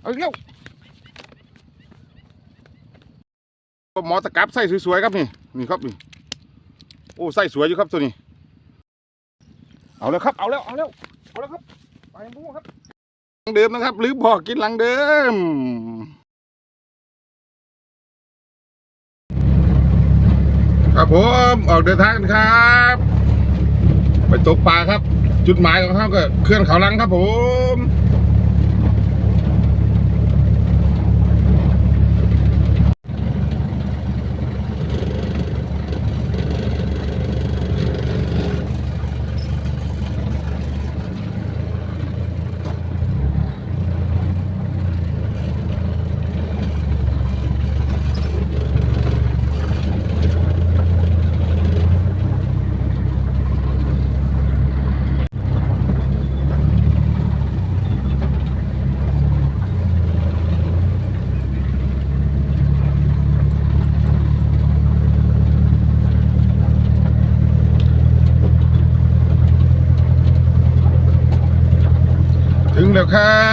เอาอีกแล้วหมอตะกับใส่สวยๆครับนี่นี่ครับนี่โอ้ใส่สวยอยู่ครับตัวนี้ เอาแล้วครับเอาแล้วเอาแล้วเอาแล้วครับไปพูครับหลังเดิมนะครับหรือบอกกินหลังเดิมครับผมออกเดินทางครับ ไปตกปลาครับ จุดหมายของเขาก็เคลื่อนเขาลังครับผม ถึงแล้วครั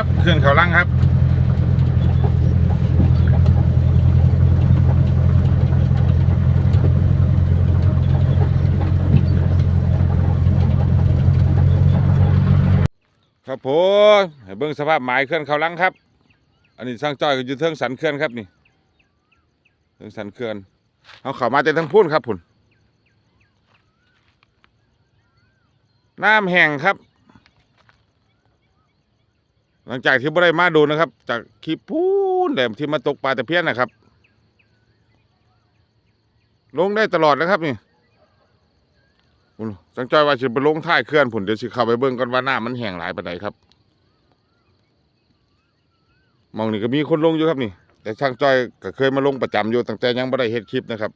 บเคลื่อนเขาลังครับ ครับผมให้เบิ่ง สภาพหมายเคลื่อนเขาลังครับ อันนี้สร้างจ้อยก็อยู่เทิงสันเคลื่อนครับนี่เทิงสันเคลื่อนเอาเข้ามาแต่ทั้งพุ่นครับพุ่นน้ำแห้งครับ หลังจากที่บ่ได้มาดูนะครับ จากคลิปพูนแหลมที่มาตกปลาตะเพียนนะครับ ลงได้ตลอดนะครับนี่สังจอยว่าสิไปลงท้ายเคลื่อนผุนเดี๋ยวสิเข้าไปเบิ่งก่อนว่าน้ำมันแห้งหลายปานใดครับ มองนี่ก็มีคนลงอยู่ครับนี่ แต่ช่างจอยก็เคยมาลงประจำอยู่ตั้งแต่ยังบ่ได้เฮ็ดคลิปนะครับ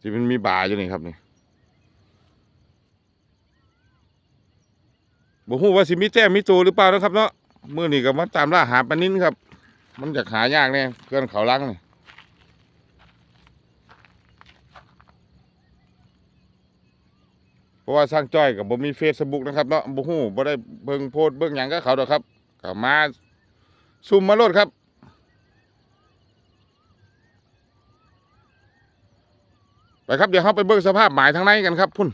ที่มันมีบ่าอยู่นี่ครับนี่บ่ฮู้ว่าสิมีแต้มมีตัวหรือเปล่านะครับเนาะเมื้อนี้ก็มาตามล่าหาปลานิ้นครับ มันจะหายากแน่เกินเขาลังนี่เพราะว่าสร้างจ้อยกับบ่มี Facebook นะครับเนาะบ่ฮู้บ่ได้เบิ่งโพสเบิ่งหยังกับเขาดอกครับก็มา ซุ่มมาโลดครับ ไปครับเดี๋ยวเราไปเบิ่งสภาพหมายทางในกันครับ พุ่น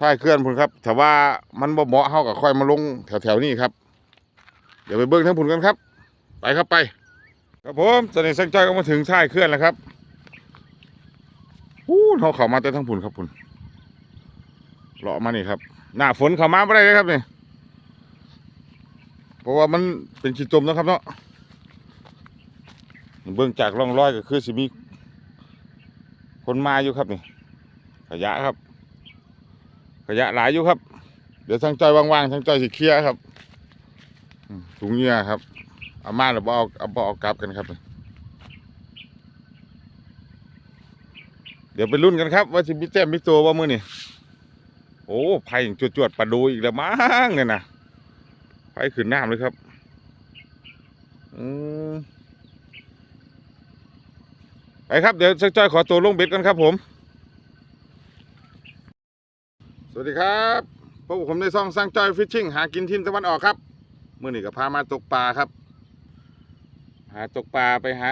ท้ายเคลื่อนพุ่นครับ แต่ว่ามันบ่เหมาะเฮากับค่อยมาลงแถวๆนี้ครับ เดี๋ยวไปเบิ่งทั้งพุ่นกันครับ ไปครับไป ครับผมตอนนี้สังจอยก็มาถึงท้ายเคลื่อนแล้วครับอู้เฮาเข้ามาแต่ทั้งพุ่นครับพุ่นเลาะมานี่ครับ หน้าฝนเข้ามาบ่ได้เลยครับนี่เพ ราะว่ามันเป็นขี้จมนะครับเนาะเบิ่งจากร่องรอยก็คือสิมี คนมาอยู่ครับนี่ขยะครับ ขยะหลายอยู่ครับ เดี๋ยวทางจอยว่างๆทางจอยสิเคลียครับถุงเหงื่อครับเอามาหรือบ่เอาเอาบ่เอากลับกันครับ เดี๋ยวไปรุ่นกันครับ ว่าสิมีแต้มมีตัวว่ามือนี่โอ้ไผ่จวดๆปลาดูอีกแล้วมั้งเนี่ยนะ ไผ่ขึ้นน้ำเลยครับอืมไปครับ เดี๋ยวทางจอยขอตัวลงเบ็ดกันครับผม สวัสดีครับพวกผมในซ่องสร้างจอยฟิชชิ่งหากินทินตะวันออกครับเมื่อนี้ก็พามาตกปลาครับ หาตกปลาไปหา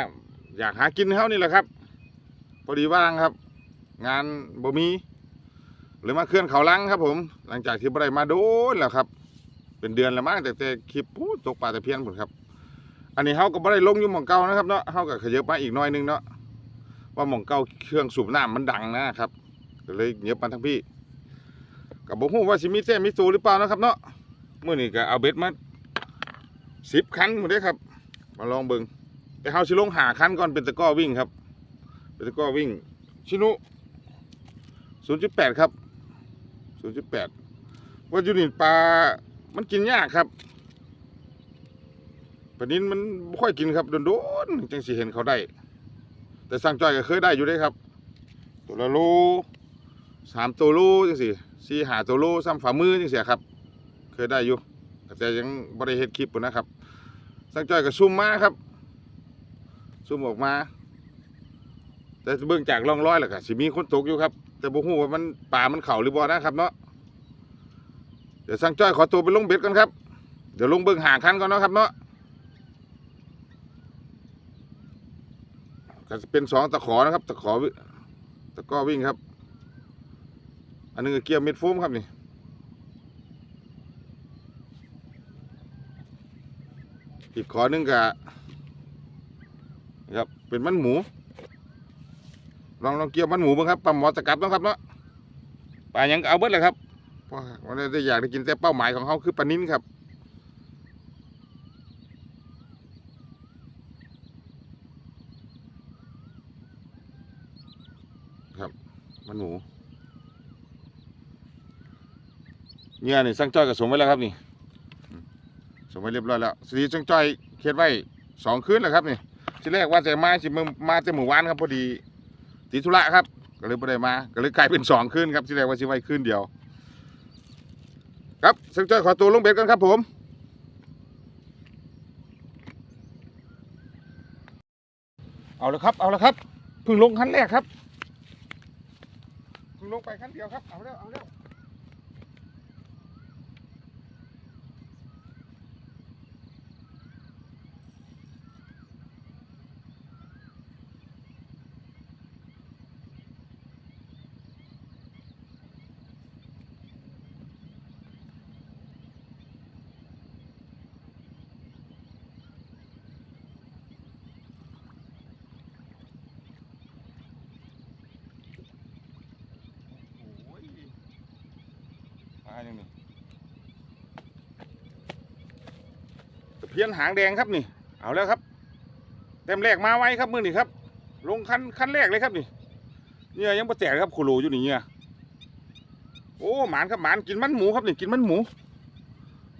อยากหากินเขานี่แหละครับ พอดีว่างครับ งานบ่มีเลยมาเคลื่อนเขาลังครับผม หลังจากที่บ่ได้มาโดนแล้วครับ เป็นเดือนแล้วมั้งแต่แต่คลิปพูดตกปลาแตะเพียนหมดครับ อันนี้เขาก็บ่ได้ลงอยู่หม่องเก่านะครับเนาะเขาก็ขยับมาอีกหน้อยนึงเนาะว่าหม่องเก่าเครื่องสูบน้ำมันดังนะครับก็เลยเหยียบมาทั้งพี่กับบ่ฮู้ว่าสิมีแท้มีสูหรือเปล่านะครับ เนาะเมื้อนี้ก็เอาเบ็ดมา10คันหมดเด้ครับ มาลองเบิงแต่เฮาสิลงหาคันก่อนเป็นตะก้อวิ่งครับ เป็นตะก้อวิ่ง ชินุ0.8 ครับ 0.8 ว่ายูนี่ปลา มันกินยากครับปนินมันบ่ค่อยกินครับโดนๆจังสิเห็นเขาได้ แต่สั่งจ้อยก็เคยได้อยู่เด้ครับ ตัวละโลสามตัวโลจังสิสี่หาตัวโลซ้ำฝ่ามือจังสิครับ เคยได้อยู่ แต่ยังบริเฮ็ดคลิปอยู่นะครับ สังจ้อยกับซุ่มมาครับ ซุ่มออกมา แต่เบื้องจากร่องรอยแล้วก็สิมีคนตกอยู่ครับ แต่บ่ฮู้ว่ามันป่ามันเข่าหรือบ่นะครับเนาะ เดี๋ยวสังจ้อยขอตัวไปลงเบ็ดกันครับ เดี๋ยวลงเบิ่งห่างคันก่อนนะครับเนาะก็จะเป็นสองตะขอนะครับ ตะขอตะก้อวิ่งครับ อันนึงก็เกียร์เม็ดโฟมครับนี่อีกขอหนึงก็ครับเป็นมันหมู ลองลองเกี่ยวมันหมูบ้างครับปลาหมอตะกับต้องครับเนาะปลายังเอาเบิดเลยครับ วันนี้ได้อยากได้กินแต่เป้าหมายของเขาคือปลานิ้นครับ ครับ มันหมูเนี่ยนี่สั่งจ้อยกับสมไว้แล้วครับนี่สมไว้เรียบร้อยแล้วสีสั่งจ้อยเขียนไว้สองคืนแล้วครับนี่ที่แรกว่าจะมาสิมามาแต่หมู่บ้านครับพอดีติดธุระครับ ก็เลยไม่ได้มา ก็เลยกลายเป็นสองคืนครับที่แรกว่าสิไว้คืนเดียว ครับสักจ้อยขอตัวลงเบ็ดกันครับผมเอาละครับ เอาละครับ พึ่งลงขั้นแรกครับ พึ่งลงไปขั้นเดียวครับ เอาแล้วเอาแล้ว อย่างนี้ตะเพียนหางแดงครับนี่ เอาแล้วครับ เต็มแรกมาไว้ครับมือนี่ครับ ลงขั้นขั้นแรกเลยครับนี่เนี่ยยังประแตกครับโคโลอยู่นี่เนี่ยโอ้หมานครับหมานกินมันหมูครับนี่กินมันหมู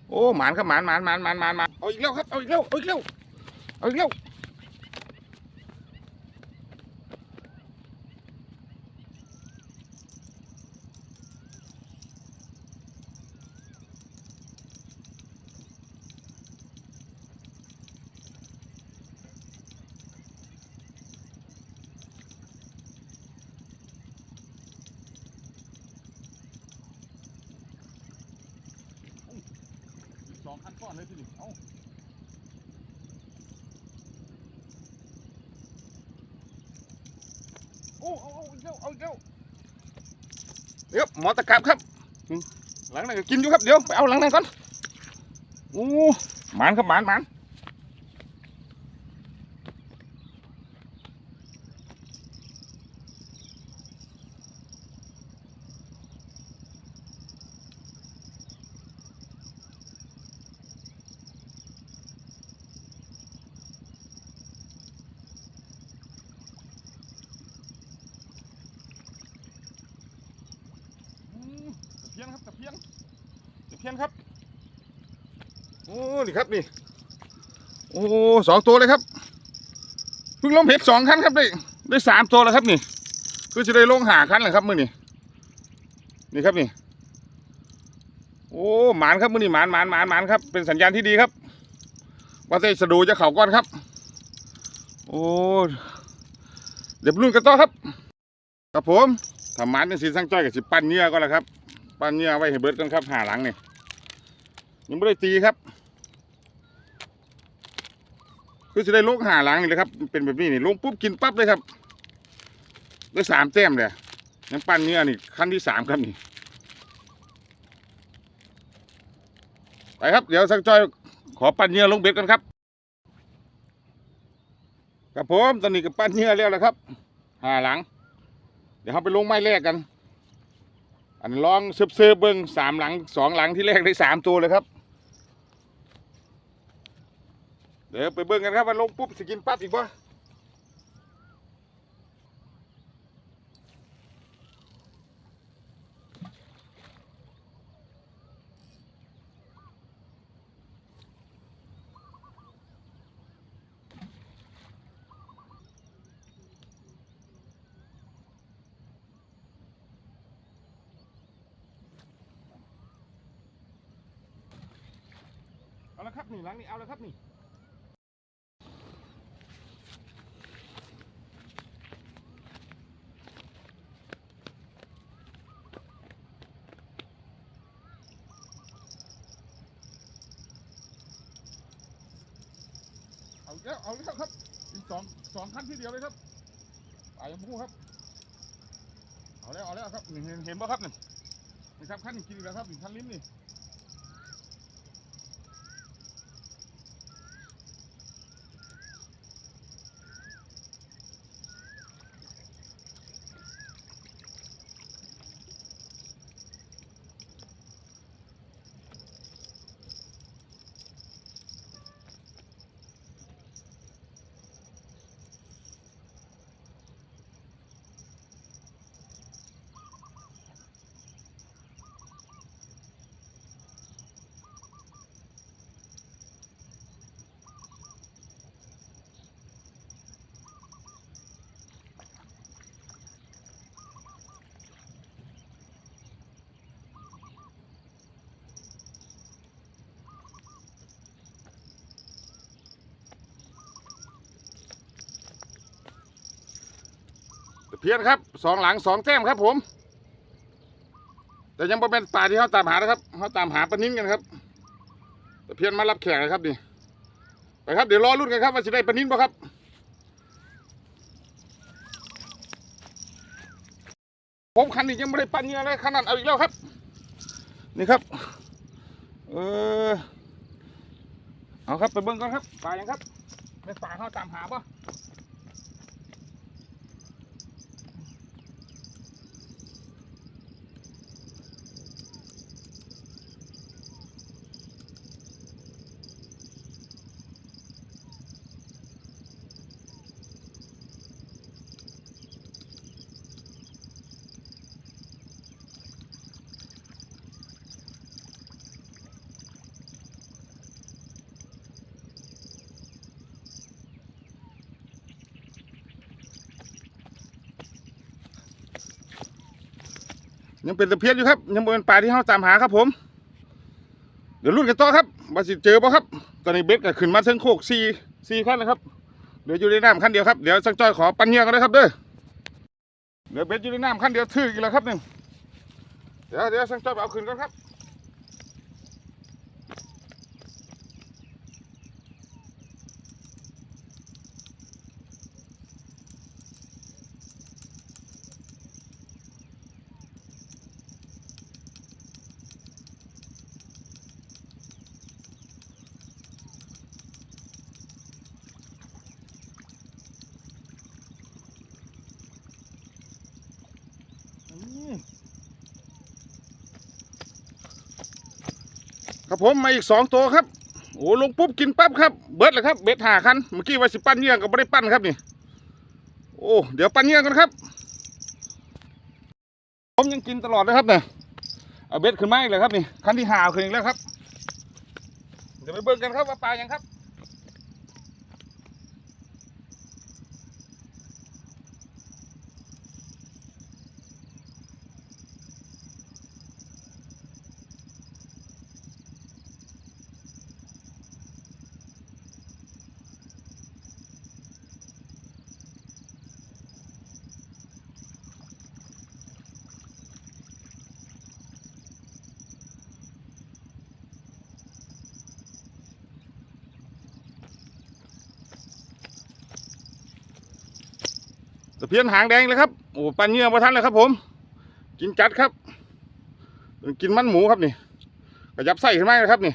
โอ้หมานครับหมานหมานหมานหมานหมานหมานเอาอีกแล้วครับเอาอีกแล้วเอาอีกแล้วเอาอีกแล้ว องคันก้อนเลยที่นี่เอาโอ้เอาเอาอีกแล้วเอาอีกแล้วเดี๋ยวหมอตะกรับครับหลังนั้นก็กินอยู่ครับเดี๋ยวไปเอาหลังนั้นก่อนโอ้หมานครับหมานหมานอืมตะเพียนครับตะเพียนียนครับ โอ้ นี่ครับนี่ โอ้สองตัวเลยครับ เพิ่งลงเห็ดสองคันครับได้ได้สามตัวแล้วครับนี่ คือจะได้ลงหาคันเลยครับมือนี่นี่ครับนี่ โอ้ หมานครับมือนี่หมานหมานหมานหมานครับ เป็นสัญญาณที่ดีครับ ว่าจะสะดูจะเข่าก้อนครับ โอ้ เดี๋ยวไปลุ้นกันต่อครับ ครับผมทำหมานเป็นสีสังจ้อยกับสิปั้นเนื้อก็แล้วครับปั้นเนื้อไว้ให้เบิดกันครับหาหลังนี่ ยังไม่ได้ตีครับ คือจะได้ลงหาหลังนี่เลยครับ เป็นแบบนี้นี่ลงปุ๊บกินปั๊บเลยครับได้สามแต้มเลยยังปั้นเนื้อนี่ขั้นที่สามครับนี่ไปครับ เดี๋ยวสักจอยขอปั้นเนื้อลงเบ็ดกันครับครับผมตอนนี้ก็ปั้นเนื้อแล้วละครับหาหลัง เดี๋ยวเราไปลงไม้แรกกัน อันลองเซิร์ฟๆเบิ้งสามหลังสองหลังที่แรกได้สามตัวเลยครับ เดี๋ยวไปเบิ้งกันครับว่าลงปุ๊บสกินปั๊บอีกปะเอาละครับนี่หลังนี้เอาละครับนี่ แล้วเอาแล้วครับอีกสองสองขั้นที่เดียวเลยครับปลายพูครับ เอาแล้วเอาแล้วครับเห็นเห็นป่ะครับนี่นะครับขั้นกินแล้วครับขั้นลิ้นนี่ พียนครับสองหลังสองแต้มครับผม แต่ยังไม่เป็นป่าที่เขาตามหานะครับเขาตามหาปนิ้นกันครับตะเพียนมารับแขกเลยครับนี่ไปครับเดี๋ยวรอรุ่นกันครับว่าจะได้ปนิ้นป่ะครับผมคันนี้ยังไม่ได้ปันเงี้ยเลยขนาดเอาอีกแล้วครับ นี่ครับ เออเอาครับไปเบิ่งกันครับป่ายังครับเป็นป่าเขาตามหาป่ะ ยังเป็นตะเพียนอยู่ครับ ยังเป็นปลาที่เขาตามหาครับผม เดี๋ยวรุ่นกันต่อครับบาสิเจอป่ะครับ ตอนนี้เบ็ดก็ขึ้นมาเทิงโคกซีซีขั้นนะครับเดี๋ยวอยู่ในน้ำขั้นเดียวครับเดี๋ยวสังจอยขอปันเงียกันนะครับเด้อเดี๋ยวเบ็ดอยู่ในน้ำขั้นเดียวถืออีกแล้วครับหนึ่งเดี๋ยวเดี๋ยวสังจอยเอาขึ้นก่อนครับ ครับผมมาอีกสองตัวครับโอ้ลงปุ๊บกินปั๊บครับเบิดเลยครับเบ็ดหาคันเมื่อกี้ว่าสิปั้นเงี้ยก็ไม่ได้ปั้นครับนี่โอ้เดี๋ยวปั้นเงี้ยกันครับ ผมยังกินตลอดนะครับเนี่ยเอาเบ็ดขึ้นมาอีกเลยครับนี่คันที่หาเอาขึ้นอีกแล้วครับเดี๋ยวไปเบิ่งกันครับว่าปลายังครับ พียนหางแดงเลยครับโอ้ปันเงื่อมาทันเลยครับ ผม กินจัดครับ กินมันหมูครับนี่กระยับไส้ขึ้นมาเลยครับนี่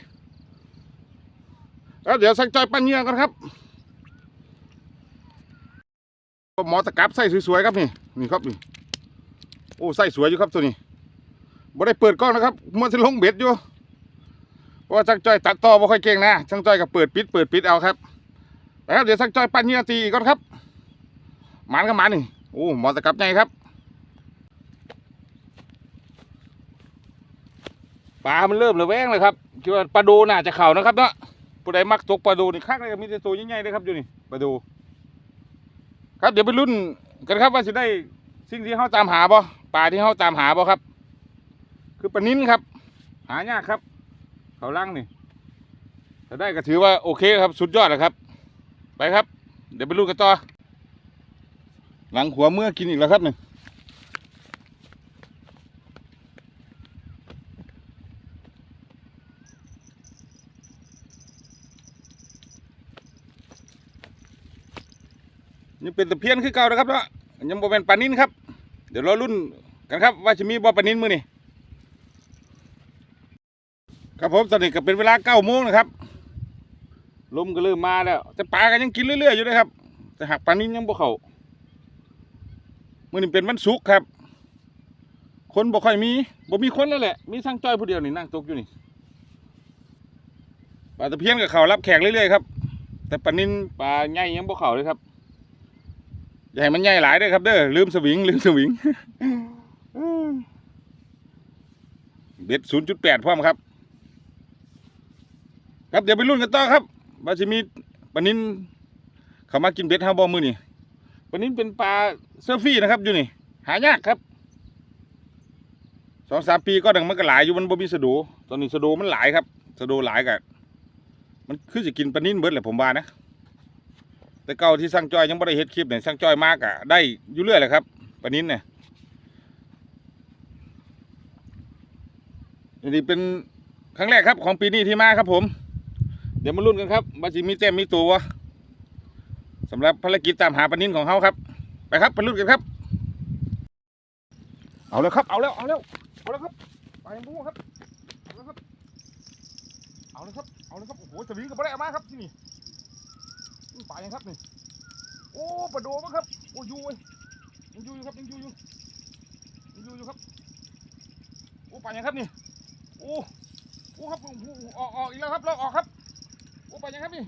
แล้วเดี๋ยวสักจอยปันเงื่อกันครับหมอตะกับไส้สวยๆครับนี่นี่ครับนี่โอ้ไส้สวยอยู่ครับตัวนี้บ่ได้เปิดกล้องนะครับมันจะลงเบ็ดอยู่เพราะว่าสักจอยตัดต่อบ่ค่อยเก่งนะสักจอยก็เปิดปิดเปิดปิดเอาครับแล้วเดี๋ยวสักจอยปันเงื่อตีก่อนครับ หมันก็หมันนี่โอ้หมอตะกับไงครับปลา มันเริ่มระแวงเลยครับคิดว่าปลาดูน่าจะเข่านะครับเนาะผู้ใดมักตกปลาดูนี่คักเลยมีแต่ตัวใหญ่ๆเลยครับอยู่นี่ปลาดู ครับเดี๋ยวไปรุ่นกันครับว่าจะได้สิ่งที่เขาตามหาบ่ปลาที่เขาตามหาบ่ครับ คือปลานิ้นครับ หายากครับ เขาล่างนี่ถ้าได้ก็ถือว่าโอเคครับ สุดยอดแล้วครับ ไปครับ เดี๋ยวไปรุ่นกันต่อ หลังหัวเมื่อกินอีกแล้วครับหนึ่งยังเป็นตะเพียนคือเก่านะครับเนาะยังบ่เป็นปลานินครับ เดี๋ยวรอรุ่นกันครับ ว่าจะมีบ่ปลานินมือนี้ครับผมตอนนี้ก็เป็นเวลาเก้าโมงนะครับลมก็เริ่มมาแล้วแต่ปลาก็ยังกินเรื่อยๆอยู่นะครับ แต่หากปลานินยังบ่เข้า มื้อนี้เป็นวันศุกร์ครับ คนบ่ค่อยมีบ่มีคนแล้วแหละ มีช่างจ้อยผู้เดียวนี่นั่งตกอยู่นี่ปลาตะเพียนกับเขารับแขกเรื่อยๆครับ แต่ปลานินปลาใหญ่ยังบ่เข้าเลยครับให้มันใหญ่หลายเด้อครับเด้อลืมสวิงลืมสวิงเบ็ดศูนย์จุดแปดพร้อมครับ ครับเดี๋ยวไปรุ่นกันต่อครับว่าจะมีปลานินเขามากินเบ็ดห้าบอมือนี่ ปลานินเป็นปลาเซอร์ฟี่นะครับอยู่นี่ หายากครับสองสามปีก็ดังมันก็หลายอยู่มันบ่มีสะดูตอนนี้สะดูมันหลายครับสะดูหลายกันมันคือจะกินปลานินเบิดแหละผมว่านะ แต่เก่าที่สร้างจ้อยยังไม่ได้เฮ็ดคลิปเนี่ยสร้างจ้อยมากอะได้อยู่เรื่อยแหละครับปลานินเนี่ยอันนี้เป็นครั้งแรกครับของปีนี้ที่มาครับผม เดี๋ยวมาลุ้นกันครับว่าจะมีแต้มมีตัววะ สำหรับภารกิจตามหาปลานินของเขาครับ ไปครับไปลุ้นกันครับ เอาแล้วครับ เอาแล้ว เอาแล้ว เอาแล้วครับไปยังพูครับ เอาแล้วครับ เอาแล้วครับ เอาแล้วครับ โอ้โหสวิงกับไม่ได้มาครับที่นี่ปลายังครับนี่ โอ้ปลาโดมั้งครับ โอ้ยูเว้ยยังยูอยู่ครับยังยูอยู่ยังยูอยู่ครับ โอ้ปลายังครับนี่ โอ้โอ้ครับโอ้ออกออกอีกแล้วครับเราออกครับ โอ้ปลายังครับนี่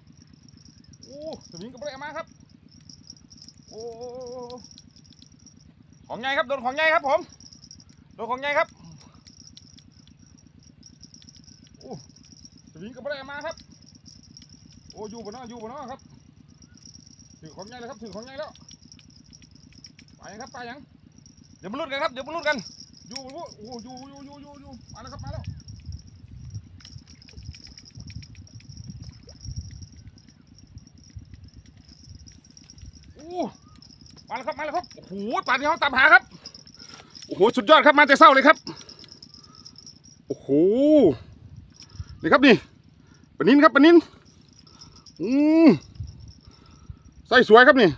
โอ้สวิงกับอะไรมาครับ โอ้ของใหญ่ครับโดนของใหญ่ครับผมโดนของใหญ่ครับโอ้สวิงกับอะไรมาครับ โอ้อยู่บนน้ออยู่บนน้อครับถือของใหญ่เลยครับถือของใหญ่แล้วไปยังครับไปยังเดี๋ยวมาลุ้นกันครับเดี๋ยวมาลุ้นกันอยู่โอ้อยู่อยู่อยู่อยู่อยู่มาแล้วครับมาแล้วโอ้ มาแล้วครับมาแล้วครับโอ้โหปลาที่เขาตามหาครับโอ้โหสุดยอดครับมาแต่เศร้าเลยครับโอ้โหนี่ครับนี่ปนินครับปนินอืมไส้สวยครับนี่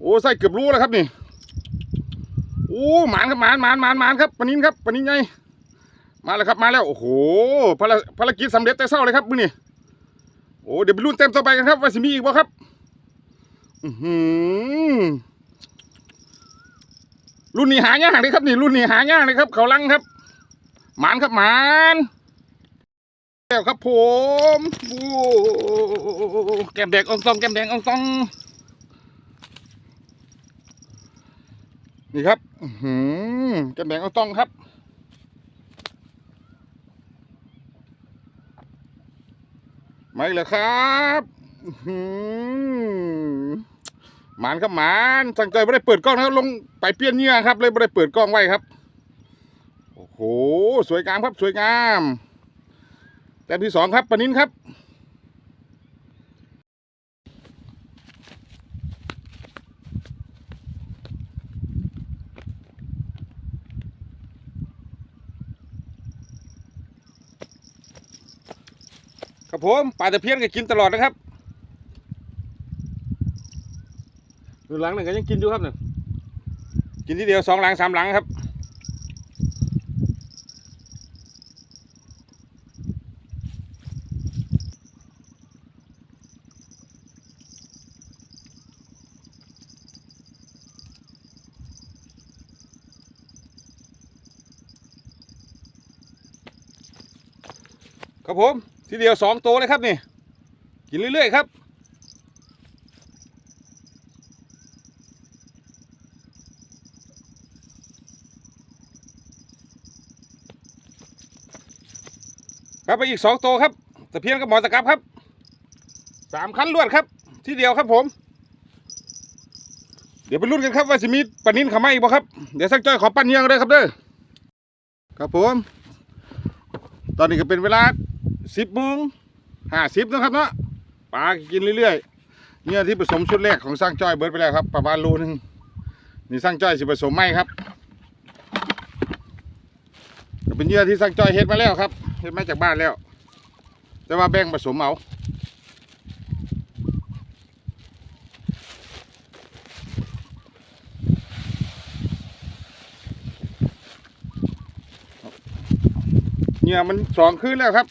โอ้ไส้เกือบรู้แล้วครับนี่โอ้หมานครับหมานหมานหมานหมานครับปนินครับปนินไงมาแล้วครับมาแล้วโอ้โหภารภารกิจสำเร็จแต่เศร้าเลยครับมื้อนี้โอ้เดี๋ยวไปรุ่นเต็มต่อไปกันครับว่าสิมีอีกบ่ครับ รุ่นนี้หายากเลยครับ นี่รุ่นนี้หายากเลยครับ เขาลังครับ หมานครับหมานแล้วครับผมโอ้แก้มแดงองตองแก้มแดงองตองนี่ครับหือแก้มแดงองตองครับไมาอีกแล้วครับหือ หมานครับหมานสังเกตไม่ได้เปิดกล้องนะครับลงไปเปลี่ยนเหงื่อครับ เลยไม่ได้เปิดกล้องไว้ครับ โอ้โห สวยงามครับสวยงามแต้มที่สองครับปนินครับครับผมปลาตะเพียนก็กินตลอดนะครับดู หลังหนึ่งก็ยังกินอยู่ครับเนี่ยกินทีเดียวสองหลังสามหลังครับครับผม ทีเดียวสองตัวเลยครับนี่ กินเรื่อยๆครับ ไปอีกสองตัวครับตะเพียนกับหมอตะกับครับสามคันรวดครับ ที่เดียวครับผม เดี๋ยวไปลุ้นกันครับว่าจะมีปนินขามาอีกบ่ครับเดี๋ยวสักจ้อยขอปั้นเยี่ยงเลยครับเด้อครับผม ตอนนี้ก็เป็นเวลาสิบโมงห้าสิบนะครับเนาะปลากินเรื่อยๆเนี่ยที่ผสมชุดแรกของสร้างจ้อยเบิร์ดไปแล้วครับประมาณโลหนึงนี่สร้างจ้อยสิผสมไม่ครับเป็นเหยื่อที่สร้างจ้อยเฮ็ดมาแล้วครับ เห็นมาจากบ้านแล้ว แต่ว่าแบ่งผสมเอาเนี่ยมันสองคืนแล้วครับ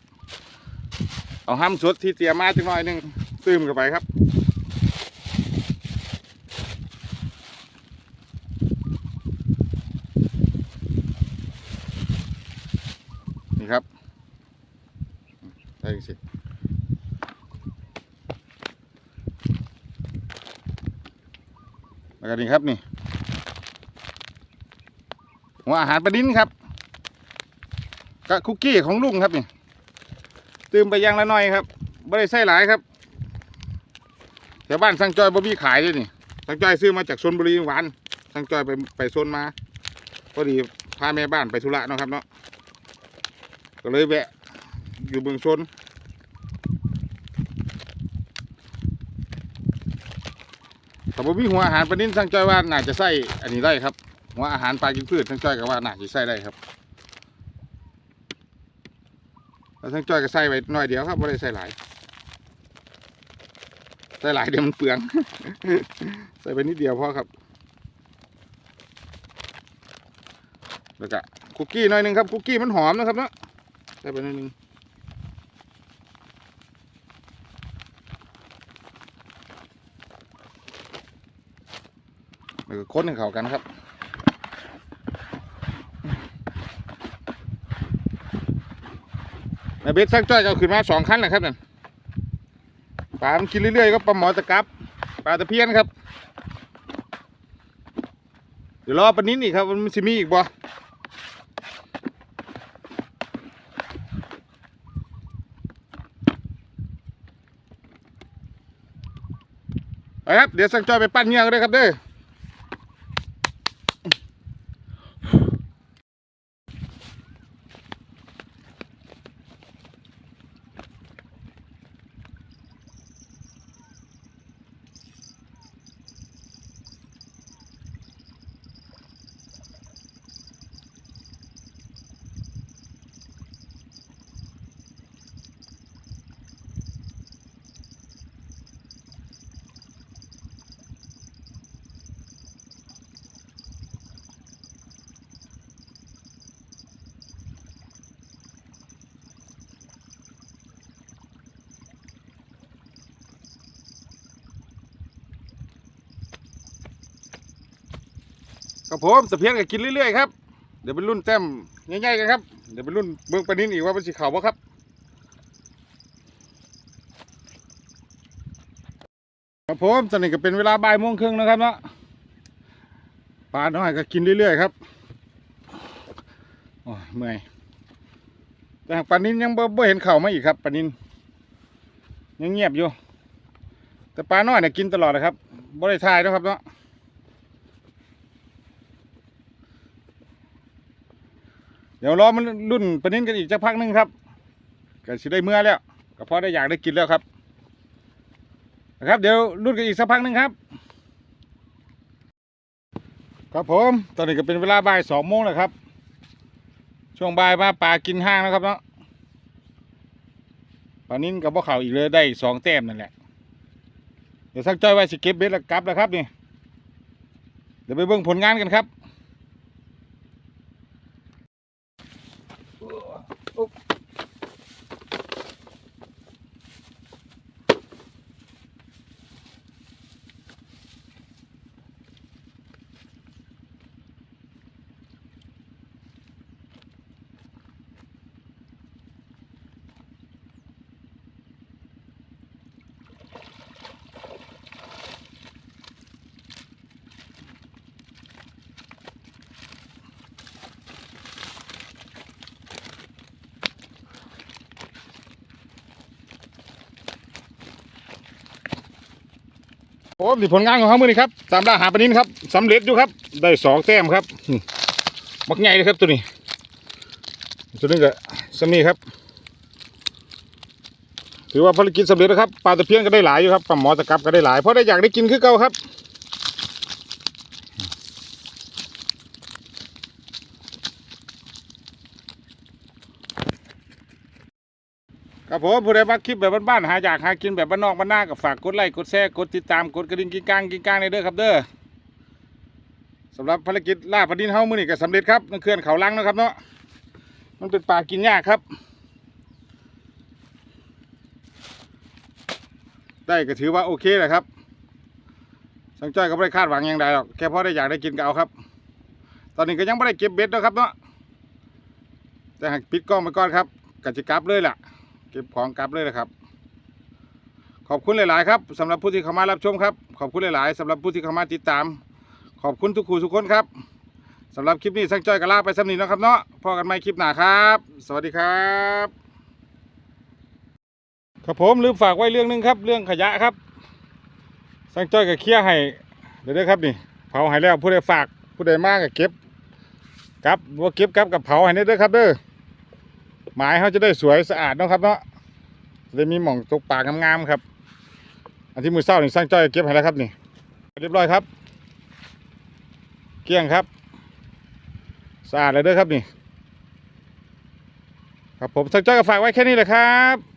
เอาห้ามสดที่เตรียมมาจังหน่อยหนึ่งซึมกันไปครับ ได้สิแล้วก็นี่ครับนี่หัวอาหารปลาดิ้นครับกับคุกกี้ของลุงครับนี่ตื่มไปยังละหน่อยครับไม่ได้ใส่หลายครับแถวบ้านสังจอยบ่มีขายเลยนี่สังจอยซื้อมาจากชนบุรีหวานสังจอยไปไปโซนมาพอดีพาแม่บ้านไปธุระเนาะครับเนาะก็เลยแวะ อยู่เมืองชนถ้าบ่มีหัวอาหารปลานิ่นสังจ้อยว่าน่าจะใส่อันนี้ได้ครับ หัวอาหารปลากินพืชสังจ้อยก็ว่าน่าจะใส่ได้ครับแล้วสังจ้อยก็ใส่ไว้หน่อยเดียวครับไม่ได้ใส่หลายใส่หลายเดี๋ยวมันเปลือง ใส่ไปนิดเดียวพอครับแล้วก็คุกกี้หน่อยหนึงครับคุกกี้มันหอมนะครับเนาะใส่ไปหนิดนึง แล้วก็ค้นเขากันครับนายเบสซักจ้อยจะเอาขึ้นมาสองคันแหละครับนั่นปลามันกินเรื่อยๆก็ปลาหมอตะกับปลาตะเพียนครับ เดี๋ยวรอปนิ้นอีกครับ มันจะมีอีกบ่ไปครับ เดี๋ยวสังจอยไปปั้นเงี้ยกันเลยครับเด้อ ครับผมตะเพียนก็กินเรื่อยๆครับเดี๋ยวเป็นรุ่นแต้มง่ายๆกันครับเดี๋ยวเป็นรุ่นเมืองปลานินอีกว่าเป็นสีขาวบ่ครับครับผมตอนนี้ก็เป็นเวลาบ่ายโมงครึ่งนะครับเนาะปลาน้อยก็กินเรื่อยๆครับโอ้ยเมื่อยแต่หากปลานินยังบ่บ่เห็นเข่ามาอีกครับปลานินยังเงียบอยู่ แต่ปลาน้อยเนี่ยกินตลอดนะครับบ่ได้ทายนะครับเนาะ เดี๋ยวรอมันรุ่นปนินกันอีกสักพักหนึงครับก็สิได้เมื่อแล้วก็พอได้อยากได้กินแล้วครับนะครับ เดี๋ยวรุ่นกันอีกสักพักหนึงครับ ครับผมตอนนี้ก็เป็นเวลาบ่ายสองโมงแล้วครับ ช่วงบ่ายมาปลากินห้างนะครับเนาะปลานินกับพวกเขาอีกเลยได้สองแต้มนั่นแหละเดี๋ยวสักจ้อยไว้สิเก็บเบ็ดแล้วกลับแล้วครับนี่เดี๋ยวไปเบิ่งผลงานกันครับ โอ้ดิผลงานของเขาเมื่อนี้ครับตามล่าหาปลานินครับสำเร็จอยู่ครับ ได้สองแต้มครับมบักใหญ่เลยครับตัวนี้ ตัวนี้ก็สมีครับ ถือว่าภารกิจสำเร็จแล้วครับปลาตะเพียนก็ได้หลายอยู่ครับปลาหมอตะกับก็ได้หลายเพราะได้อยากได้กินคือเก่าครับ ครับ ผมผู้ใดมักคลิปแบบบ้านๆหาอยากหากินแบบบ้านนอกบ้านหน้าก็ฝากกดไลค์กดแชร์กดติดตามกดกระดิ่งกิ้งก้างกิ้งก้างในเด้อครับเด้อสำหรับภารกิจล่าปลาดินเฮามื้อนี้ก็สำเร็จครับนั่นเคลื่อนเขาลังนะครับเนาะมันเป็นปลากินยากครับ ได้ก็ถือว่าโอเคแหละครับสังจ้อยก็ไม่ได้คาดหวังอย่างใดหรอกแค่พอได้อยากได้กินก็เอาครับ ตอนนี้ก็ยังไม่ได้เก็บเบ็ดนะครับเนาะแต่หากปิดกล้องไปก่อนครับกจิกลับเลยล่ะ ก็บของกลับเลยนะครับ ขอบคุณหลาย ๆ ครับสำหรับผู้ที่เข้ามารับชมครับ ขอบคุณหลาย ๆสำหรับผู้ที่เข้ามาติดตาม ขอบคุณทุกคู่ทุกคนครับสำหรับคลิปนี้สังจ้อยก็ลาไปสำนีนะครับเนาะพอกันใหม่คลิปหน้าครับ สวัสดีครับครับผมลืมฝากไว้เรื่องหนึงครับ เรื่องขยะครับ สังจ้อยก็เคลียร์ให้เดี๋ยวด้ครับนี่เผาให้แล้วผู้ใดฝากผู้ใดมากก็เก็บกลับว่าเก็บกลับกับเผาให้เด้อครับเด้อ หมายเขาจะได้สวยสะอาดเนาะครับเนาะจะมีหม่องตกปลางามๆครับ อันที่มือเศร้านี่สร้างจ้อยเก็บให้แล้วครับนี่เรียบร้อยครับ เกลี้ยงครับ สะอาดเลยเด้อครับนี่ ครับผมสร้างจ้อยก็ฝากไว้แค่นี้แหละครับ